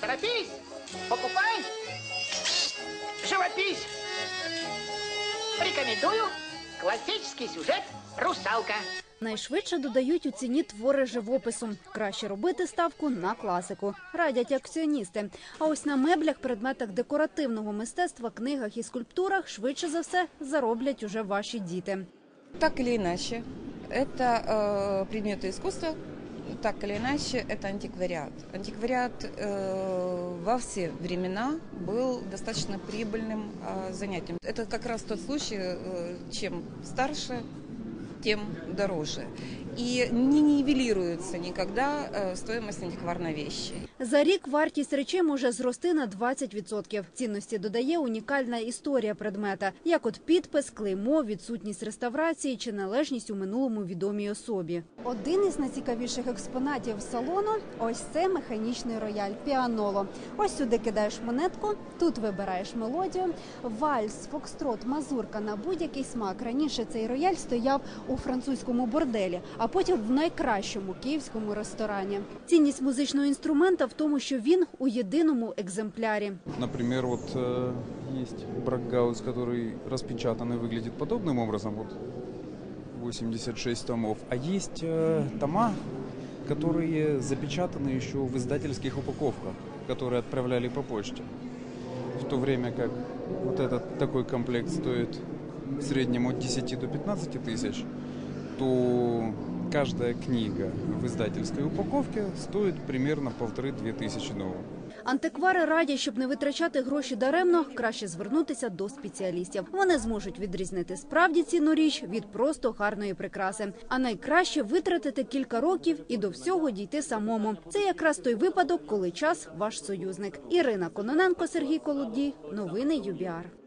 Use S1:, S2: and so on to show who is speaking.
S1: Торопись, покупай, живопись. Рекомендую классический сюжет «Русалка».
S2: Найшвидше додають у ціні твори живопису. Краще робити ставку на класику, радять акціоністи. А ось на меблях, предметах декоративного мистецтва, книгах і скульптурах швидше за все зароблять уже ваші діти.
S3: Так или иначе, это э, предметы искусства, так или иначе, это антиквариат. Антиквариат э, во все времена был достаточно прибыльным э, занятием. Это как раз тот случай, э, чем старше, тем дороже. И не нивелируется никогда э, стоимость антикварной вещи.
S2: За рік вартість речей може зрости на 20%. Цінності додає унікальна історія предмета, як от підпис, клеймо, відсутність реставрації чи належність у минулому відомій особі. Один із найцікавіших експонатів салону – ось це механічний рояль піаноло. Ось сюди кидаєш монетку, тут вибираєш мелодію. Вальс, фокстрот, мазурка на будь-який смак. Раніше цей рояль стояв у французькому борделі, а потім в найкращому київському ресторані. Цінність музичного інструмента в тому, що він у єдиному екземплярі.
S4: Например, вот э, есть Бракгаус, который распечатан и выглядит подобным образом, вот 86 томов. А есть э, тома, которые запечатаны еще в издательских упаковках, которые отправляли по почте. В то время как вот этот такой комплект стоит в среднем от 10 до 15 тысяч, то каждая книга в издательской упаковке стоит примерно полторы-две тысячи новых.
S2: Антиквари радять, щоб не витрачати гроші даремно, краще звернутися до спеціалістів. Вони зможуть відрізнити справді цінну річ від просто гарної прикраси. А найкраще витратити кілька років і до всього дійти самому. Це якраз той випадок, коли час ваш союзник. Ірина Кононенко, Сергій Колодій. Новини ЮБІАР.